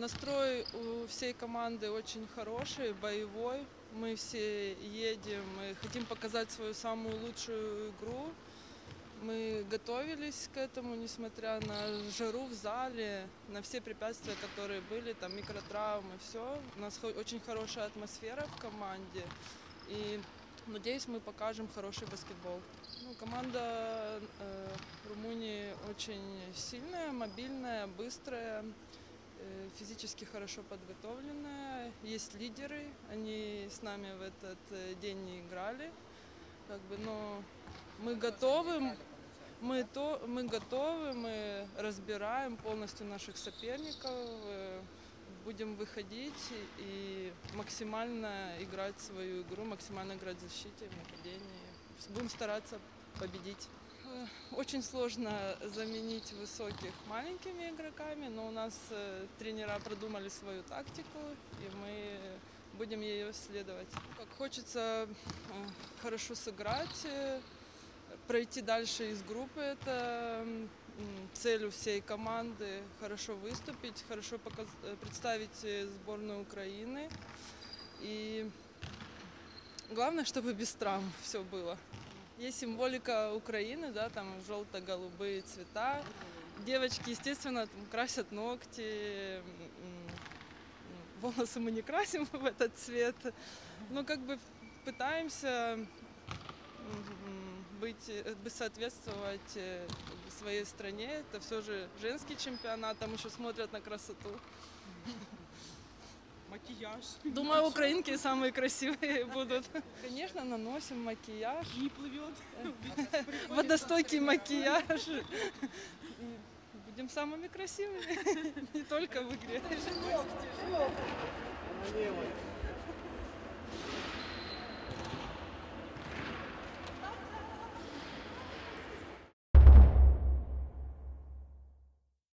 Настрой у всей команды очень хороший, боевой. Мы все едем и хотим показать свою самую лучшую игру. Мы готовились к этому, несмотря на жару в зале, на все препятствия, которые были, там микротравмы, все. У нас очень хорошая атмосфера в команде. И надеюсь, мы покажем хороший баскетбол. Ну, команда э, Румынии очень сильная, мобильная, быстрая, физически хорошо подготовленная. Есть лидеры, они с нами в этот э, день не играли, как бы, но мы готовы, мы, то, мы готовы, мы разбираем полностью наших соперников, э, будем выходить и максимально играть свою игру, максимально играть в защите, в нападении. Будем стараться победить. Э, Очень сложно заменить высоких маленькими игроками, но у нас э, тренера продумали свою тактику, и мы будем ее следовать. Как хочется э, хорошо сыграть, пройти дальше из группы. Это цель у всей команды. Хорошо выступить, хорошо представить сборную Украины. И главное, чтобы без травм все было. Есть символика Украины, да, там желто-голубые цвета. Девочки, естественно, там красят ногти, волосы мы не красим в этот цвет. Но как бы пытаемся быть, э, соответствовать э, своей стране. Это все же женский чемпионат, там еще смотрят на красоту. Макияж. Думаю, украинки самые красивые будут. Конечно, наносим макияж, Не плывет. водостойкий макияж. И будем самыми красивыми, не только в игре. Налево.